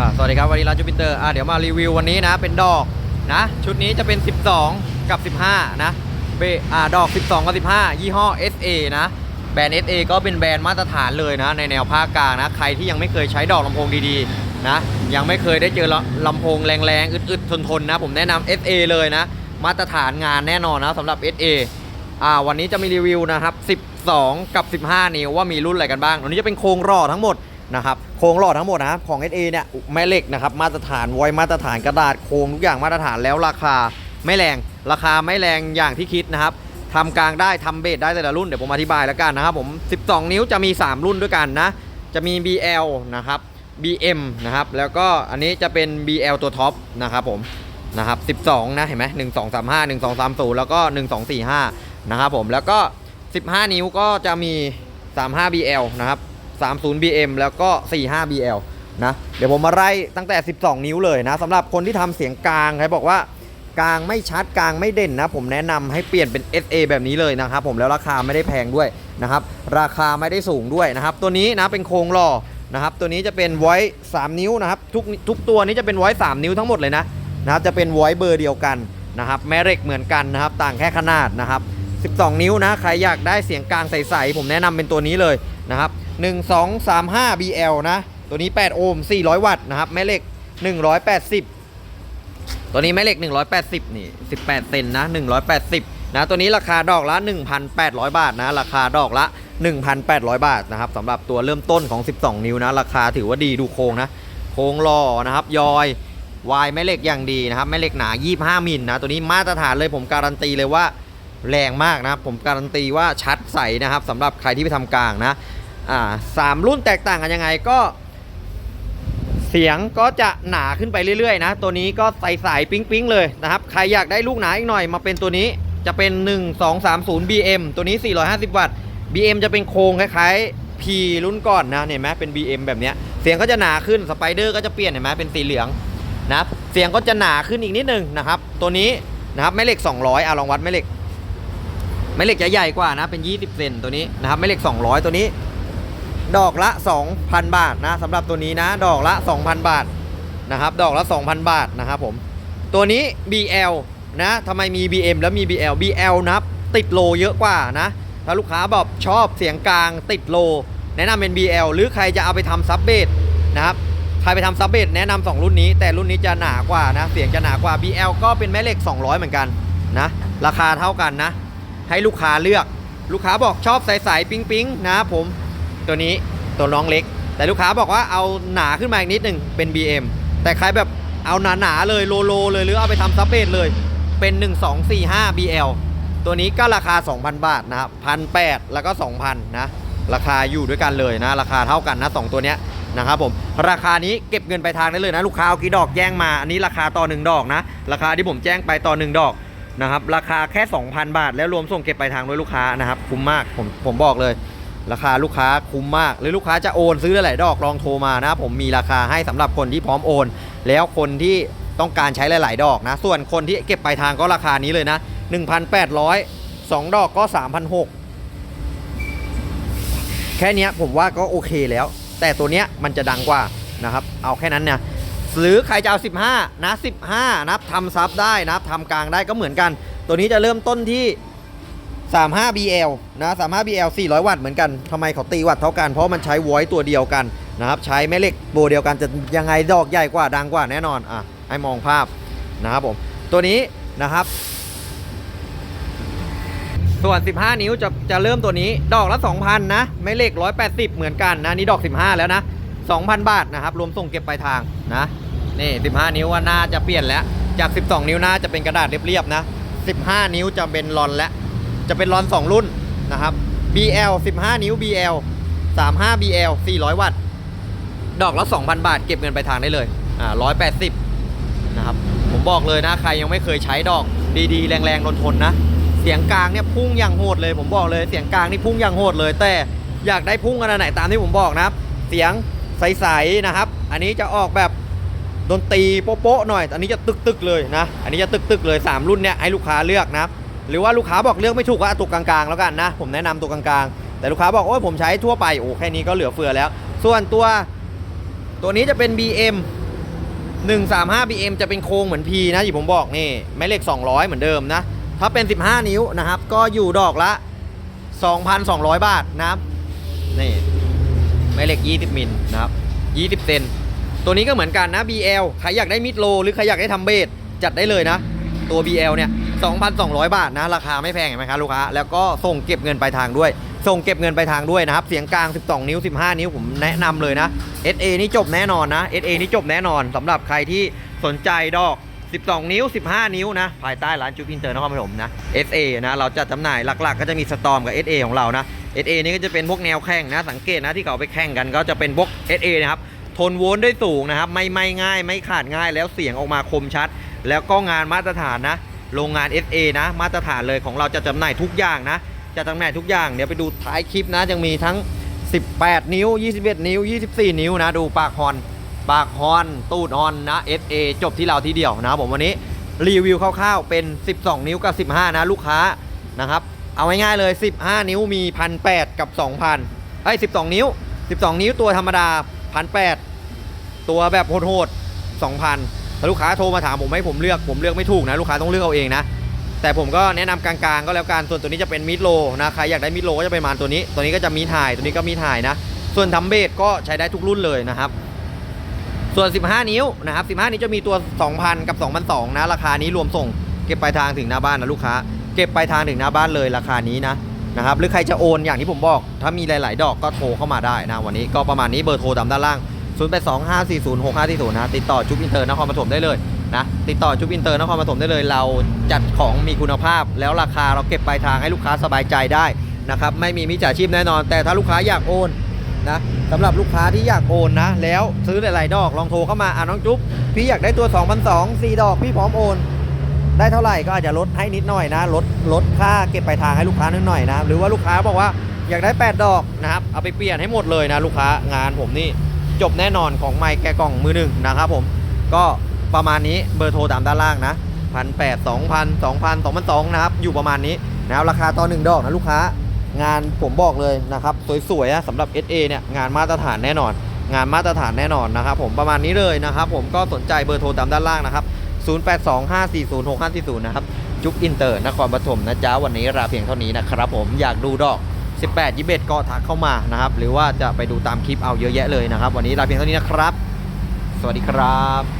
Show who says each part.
Speaker 1: อ่าสวัสดีครับวันนี้ร้านจูปิเตอร์อ่าเดี๋ยวมารีวิววันนี้นะเป็นดอกนะชุดนี้จะเป็น 12 กับ 15 นะเบอ่าดอก 12 กับ 15 ยี่ห้อ SA นะแบรนด์ SA ก็เป็นแบรนด์มาตรฐานเลยนะ ในแนวภาคกลางนะ ใครที่ยังไม่เคยใช้ดอกลำโพงดีๆนะยังไม่เคยได้เจอลลำโพงแรงๆ อึดๆ ทนๆ นะ ผมแนะนำ SA เลยนะ มาตรฐานงานแน่นอนนะสำหรับ SA อ่าวันนี้จะมีรีวิวนะครับ 12 กับ 15 นิ้วว่ามีรุ่นอะไรกันบ้างวันนี้จะเป็นโครงหล่อทั้งหมด นะครับโครงหล่อทั้งหมดนะครับของ SA เนี่ยแม่เหล็กนะครับมาตรฐานไวมาตรฐานกระดาษโครงทุกอย่างมาตรฐานแล้วราคาไม่แรง ราคาไม่แรงอย่างที่คิดนะครับทำกลางได้ทำเบสได้แต่ละรุ่นเดี๋ยวผมอธิบายแล้วกันนะครับผม 12 นิ้วจะมี 3 รุ่นด้วยกันนะ จะมี BL นะครับ BM นะครับ แล้วก็อันนี้จะเป็น BL ตัวท็อปนะครับผมนะครับ 12 นะ เห็นไหม1 2 3 5 1 2 3 0 แล้วก็ 1 2 4 5 นะครับผม แล้วก็ 15 นิ้วก็จะมี 35 BL นะครับ 30 BM แล้วก็ 45 BL นะเดี๋ยวผมมาไล่ตั้งแต่ 12 นิ้วเลยนะสำหรับคนที่ทำเสียงกลางใครบอกว่ากลางไม่ชัดกลางไม่เด่นนะ ผมแนะนำให้เปลี่ยนเป็น SA แบบนี้เลยนะครับผมแล้วราคาไม่ได้แพงด้วยนะครับราคาไม่ได้สูงด้วยนะครับตัวนี้นะเป็นโครงหล่อนะครับตัวนี้จะเป็นไว้ 3 นิ้วนะครับทุกทุกตัวนี้จะเป็นไว้ 3 นิ้วทั้งหมดเลยนะนะครับจะเป็นไวเบอร์เดียวกันนะครับแม่เหล็กเหมือนกันนะครับต่างแค่ขนาดนะครับ 12 นิ้วนะใครอยากได้เสียงกลางใสๆผมแนะนำเป็นตัวนี้เลยนะครับ 1 2 3 5 BL นะ ตัวนี้ 8 โอห์ม400 วัตต์นะครับ แม่เหล็ก 180 ตัวนี้แม่เหล็ก 180 นี่ 18 เซนนะ 180 นะ ตัวนี้ราคาดอกละ 1,800 บาทนะ ราคาดอกละ 1,800 บาทนะครับสำหรับตัวเริ่มต้นของ 12 นิ้วนะ ราคาถือว่าดีดูโครงนะ โครงหล่อนะครับ ยอยวายแม่เหล็กอย่างดีนะครับ แม่เหล็กหนา 25 มิลนะ ตัวนี้มาตรฐานเลยผมการันตีเลยว่าแรงมากนะผมการันตีว่าชัดใสนะครับสำหรับใครที่ไปทำกลางนะ อ่าสามรุ่นแตกต่างกันยังไงก็ เสียงก็จะหนาขึ้นไปเรื่อยๆ นะ ตัวนี้ก็ใสๆปิ๊งๆเลยนะครับ ใครอยากได้ลูกหนาอีกหน่อยมาเป็นตัวนี้จะเป็น 1 2 3 0 BM ตัวนี้ 450 วัตต์ BM จะเป็นโครงคล้ายๆ P รุ่นก่อนนะเห็นไหมเป็น BM แบบนี้เสียงก็จะหนาขึ้นสไปเดอร์ก็จะเปลี่ยนเห็นไหมเป็นสีเหลืองนะเสียงก็จะหนาขึ้นอีกนิดนึงนะครับ ตัวนี้นะครับแม่เหล็ก 200อะลองวัดแม่เหล็กแม่เหล็กจะใหญ่กว่านะเป็น 20 เซนตัวนี้นะครับแม่เหล็ก 200 ตัวนี้ ดอกละ 2,000 บาทนะสำหรับตัวนี้นะ ดอกละ 2,000 บาทนะครับ ดอกละ 2,000 บาทนะครับผม ตัวนี้ BL นะทำไมมี BM แล้วมี BL BL นะครับ ติดโลเยอะกว่านะ ถ้าลูกค้าแบบชอบเสียงกลางติดโล แนะนำเป็น BL หรือใครจะเอาไปทำซับเบสนะครับ ใครไปทำซับเบสแนะนำสองรุ่นนี้ แต่รุ่นนี้จะหนากว่านะ เสียงจะหนากว่า BL ก็เป็นแม่เหล็ก 200 เหมือนกันนะ ราคาเท่ากันนะ ให้ลูกค้าเลือก ลูกค้าบอกชอบใสๆปิ๊งๆนะผม ตัวนี้ตัวน้องเล็ก แต่ลูกค้าบอกว่าเอาหนาขึ้นมาอีกนิดหนึ่งเป็น BM แต่ใครแบบเอาหนาๆเลยโลโลเลยหรือเอาไปทำซับเบสเลยเป็น 1245 BL ตัวนี้ก็ราคา 2,000 บาทนะครับพันแแล้วก็ 2,000 นะ ราคาอยู่ด้วยกันเลยนะ ราคาเท่ากันนะสองตัวเนี้ยนะครับผมราคานี้เก็บเงินไปทางได้เลยนะลูกค้าเอากี่ดอกแจ้งมาอันนี้ราคาต่อ 1 ดอกนะ ราคาที่ผมแจ้งไปต่อ 1 ดอกนะครับราคาแค่ 2,000 บาท แล้วรวมส่งเก็บไปทางด้วยลูกค้านะครับคุ้มมากผมผมบอกเลย ราคาลูกค้าคุ้มมาก หรือลูกค้าจะโอนซื้อหลายดอกลองโทรมานะผมมีราคาให้สำหรับคนที่พร้อมโอน แล้วคนที่ต้องการใช้หลาย ๆ ดอกนะ ส่วนคนที่เก็บปลายทางก็ราคานี้เลยนะ 1,800 2 ดอกก็ 3,600 แค่นี้ผมว่าก็โอเคแล้ว แต่ตัวเนี้ยมันจะดังกว่านะครับ เอาแค่นั้นเนี่ยหรือใครจะเอา 15 นะ 15 นะับทำซับได้นะับทำกลางได้ก็เหมือนกัน ตัวนี้จะเริ่มต้นที่ 35 BL นะ 35 BL 400 วัตต์เหมือนกันทำไมเขาตีวัตต์เท่ากัน เพราะมันใช้ voice ตัวเดียวกันนะครับ ใช้แม่เหล็กโบเดียวกันจะยังไงดอกใหญ่กว่าดังกว่าแน่นอน อะ ให้มองภาพนะครับผม ตัวนี้นะครับ ส่วน 15 นิ้วจะจะเริ่มตัวนี้ ดอกละ 2,000 นะไม่เหลข180 เหมือนกันนะ นี่ดอก 15 แล้วนะ 2,000 บาทนะครับ รวมส่งเก็บปลายทางนะ นี่ 15 นิ้วว่าน่าจะเปลี่ยนแล้ว จาก 12 นิ้วน่าจะเป็นกระดาษเรียบๆนะ 15 นิ้วจะเป็นรอนแล้ว จะเป็นรอน 2 รุ่นนะครับ BL 15 นิ้ว BL 35 BL 400 วัตต์ ดอกละ 2,000 บาท เก็บเงินไปทางได้เลย อ่า180 นะครับ ผมบอกเลยนะ ใครยังไม่เคยใช้ดอกดีๆ แรงๆทนๆนะ เสียงกลางเนี่ยพุ่งอย่างโหดเลย ผมบอกเลย เสียงกลางนี่พุ่งอย่างโหดเลย แต่อยากได้พุ่งขนาดไหนตามที่ผมบอกนะครับ เสียงใสๆนะครับ อันนี้จะออกแบบดนตรีโป๊ะๆหน่อย อันนี้จะตึกๆเลยนะ อันนี้จะตึกๆเลย 3 รุ่นเนี่ยให้ลูกค้าเลือกนะครับ หรือว่าลูกค้าบอกเลือกไม่ถูกก็เอาตัวกลางๆแล้วกันนะ ผมแนะนำตัวกลางๆ แต่ลูกค้าบอกโอ้ยผมใช้ทั่วไปโอ้แค่นี้ก็เหลือเฟือแล้ว ส่วนตัวตัวนี้จะเป็น BM 135 BM จะเป็นโครงเหมือน P นะที่ผมบอกนี่แม่เหล็ก 200 เหมือนเดิมนะ ถ้าเป็น 15 นิ้วนะครับ ก็อยู่ดอกละ 2,200 บาทนะครับนี่แม่เหล็ก 20 มิลนะครับ20 เซนตัวนี้ก็เหมือนกันนะ BL ใครอยากได้มิดโล หรือใครอยากได้ทำเบสจัดได้เลยนะ ตัว BL เนี่ย 2,200 บาทนะ ราคาไม่แพงเห็นไหมครับลูกค้า แล้วก็ส่งเก็บเงินปลายทางด้วย ส่งเก็บเงินปลายทางด้วยนะครับ เสียงกลาง 12 นิ้ว 15 นิ้วผมแนะนำเลยนะ SA นี่จบแน่นอนนะ SA นี่จบแน่นอนสำหรับใครที่สนใจดอก 12 นิ้ว 15 นิ้วนะ ภายใต้ร้านจูพินเตอร์นครปฐมนะ SA นะ เราจะจำหน่ายหลักๆ ก็จะมีสตอมกับ SA ของเรานะ SA นี่ก็จะเป็นพวกแนวแข่งนะ สังเกตนะที่เขาไปแข่งกันก็จะเป็นพวก SA นะครับทนโวลต์ได้สูงนะครับ ไม่ไม่ง่าย ไม่ขาดง่ายแล้วเสียงออกมาคมชัด แล้วก็งานมาตรฐานนะ โรงงาน SA นะ มาตรฐานเลยของเราจะจำหน่ายทุกอย่างนะ จะจำหน่ายทุกอย่าง เดี๋ยวไปดูท้ายคลิปนะ ยังมีทั้ง 18 นิ้ว 21 นิ้ว 24 นิ้วนะ ดูปากฮอน ปากฮอน ตูดฮอนนะ SA จบที่เราทีเดียวนะผมวันนี้รีวิวคร่าวๆเป็น 12 นิ้วกับ 15 นะลูกค้านะครับ เอาง่ายๆเลย 15 นิ้วมี1,800กับ 2,000ไอ้12 นิ้ว 12 นิ้วตัวธรรมดา1,800ตัวแบบโหดๆ2,000 ถ้าลูกค้าโทรมาถามผมให้ผมเลือกผมเลือกไม่ถูกนะลูกค้าต้องเลือกเอาเองนะแต่ผมก็แนะนำกลางๆ ก็แล้วกันส่วนตัวนี้จะเป็นมิดโลนะใครอยากได้มิดโลก็จะเป็นมาณตัวนี้ ตัวนี้ก็จะมีถ่ายตัวนี้ก็มีถ่ายนะ ส่วนทำเบสก็ใช้ได้ทุกรุ่นเลยนะครับส่วน 15 นิ้วนะครับ15 นิ้วจะมีตัว 2,000 กับ2,200นะ ราคานี้รวมส่ง เก็บปลายทางถึงหน้าบ้านนะลูกค้า เก็บปลายทางถึงหน้าบ้านเลยราคานี้นะนะครับหรือใครจะโอนอย่างที่ผมบอก ถ้ามีหลาย ๆ ดอกก็โทรเข้ามาได้นะวันนี้ก็ประมาณนี้เบอร์โทรตามด้านล่าง 0 8 2 5 4 0 6 5 4 0นะติดต่อจุ๊บอินเตอร์นครปฐมได้เลยนะติดต่อจุ๊บอินเตอร์นครปฐมได้เลย เราจัดของมีคุณภาพ แล้วราคาเราเก็บปลายทางให้ลูกค้าสบายใจได้นะครับไม่มีมิจฉาชีพแน่นอน แต่ถ้าลูกค้าอยากโอนนะสำหรับลูกค้าที่อยากโอนนะ แล้วซื้อหลายๆดอกลองโทรเข้ามาอะน้องจุ๊บพี่อยากได้ตัว2,200 4 ดอกพี่พร้อมโอน ได้เท่าไหร่ก็อาจจะลดให้นิดหน่อยนะลดลดค่าเก็บปลายทางให้ลูกค้านิดหน่อยนะหรือว่าลูกค้าบอกว่าอยากได้ 8 ดอกนะครับเอาไปเปลี่ยนให้หมดเลยนะลูกค้างานผมนี่ จบแน่นอนของไมค์แกกล่องมือหนึ่งนะครับผม ก็ประมาณนี้เบอร์โทรตามด้านล่างนะพันแปดสองพันสองพันสองพันสองนะครับ อยู่ประมาณนี้นะครับราคาต่อหนึ่งดอกนะลูกค้างานผมบอกเลยนะครับ สวยๆนะสำหรับ SA เนี่ยงานมาตรฐานแน่นอน งานมาตรฐานแน่นอนนะครับผมประมาณนี้เลยนะครับ ผมก็สนใจเบอร์โทรตามด้านล่างนะครับ 0825406540 นะครับ จุ๊บอินเตอร์นครปฐมนะจ๊ะวันนี้ราเพียงเท่านี้นะครับผมอยากดูดอก 18 21ก็ทักเข้ามานะครับ หรือว่าจะไปดูตามคลิปเอาเยอะแยะเลยนะครับ วันนี้ลาเพียงเท่านี้นะครับ สวัสดีครับ